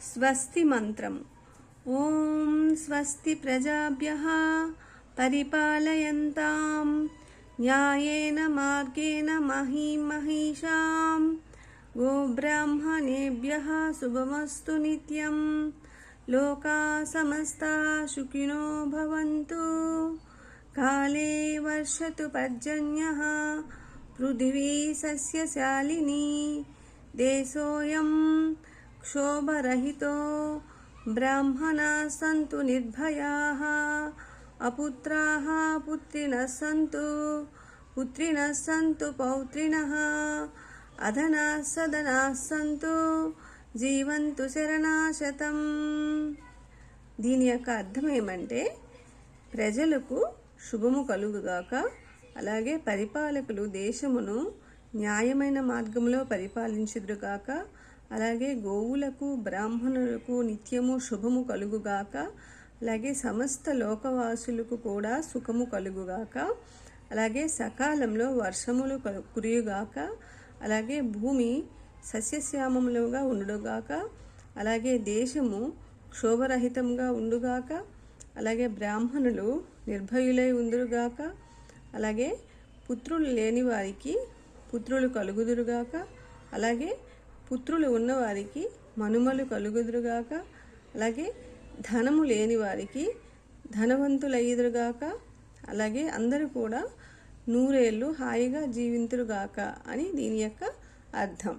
स्वस्ति मंत्र ॐ स्वस्ति प्रजाभ्य प्रजाभ्यः परिपालयन्तां मगेन मही महिषा गोब्राह्मणेभ्य शुभमस्तु नित्यं लोकाः समस्ता सुखिनो भवन्तु। काले वर्षतु पर्जन्यः। पृथिवी सस्यशालिनी। देशोऽयम् क्षोभरहितो ब्राह्मणाः सन्तु निर्भयाः अपुत्राः पुत्रिणः सन्तु पुत्रिणः सन्तु पौत्रिणः अधनाः सदनाः सन्तु జీవంతు శరణాశతం దీని యొక్క అర్థం ఏమంటే ప్రజలకు శుభము కలుగుగాక అలాగే పరిపాలకులు దేశమును న్యాయమైన మార్గంలో పరిపాలించుదురుగాక అలాగే గోవులకు బ్రాహ్మణులకు నిత్యము శుభము కలుగుగాక అలాగే సమస్త లోకవాసులకు కూడా సుఖము కలుగుగాక అలాగే సకాలంలో వర్షములు కురియుగాక అలాగే భూమి సస్యశ్యామములుగా ఉండుగాక అలాగే దేశము క్షోభరహితంగా ఉండుగాక అలాగే బ్రాహ్మణులు నిర్భయులై ఉందురుగాక అలాగే పుత్రులు లేని వారికి పుత్రులు కలుగుదురుగాక అలాగే పుత్రులు ఉన్నవారికి మనుమలు కలుగుదురుగాక అలాగే ధనము లేని వారికి ధనవంతులయ్యుదురుగాక అలాగే అందరూ కూడా నూరేళ్ళు హాయిగా జీవింతురుగాక అని దీని యొక్క అర్థం.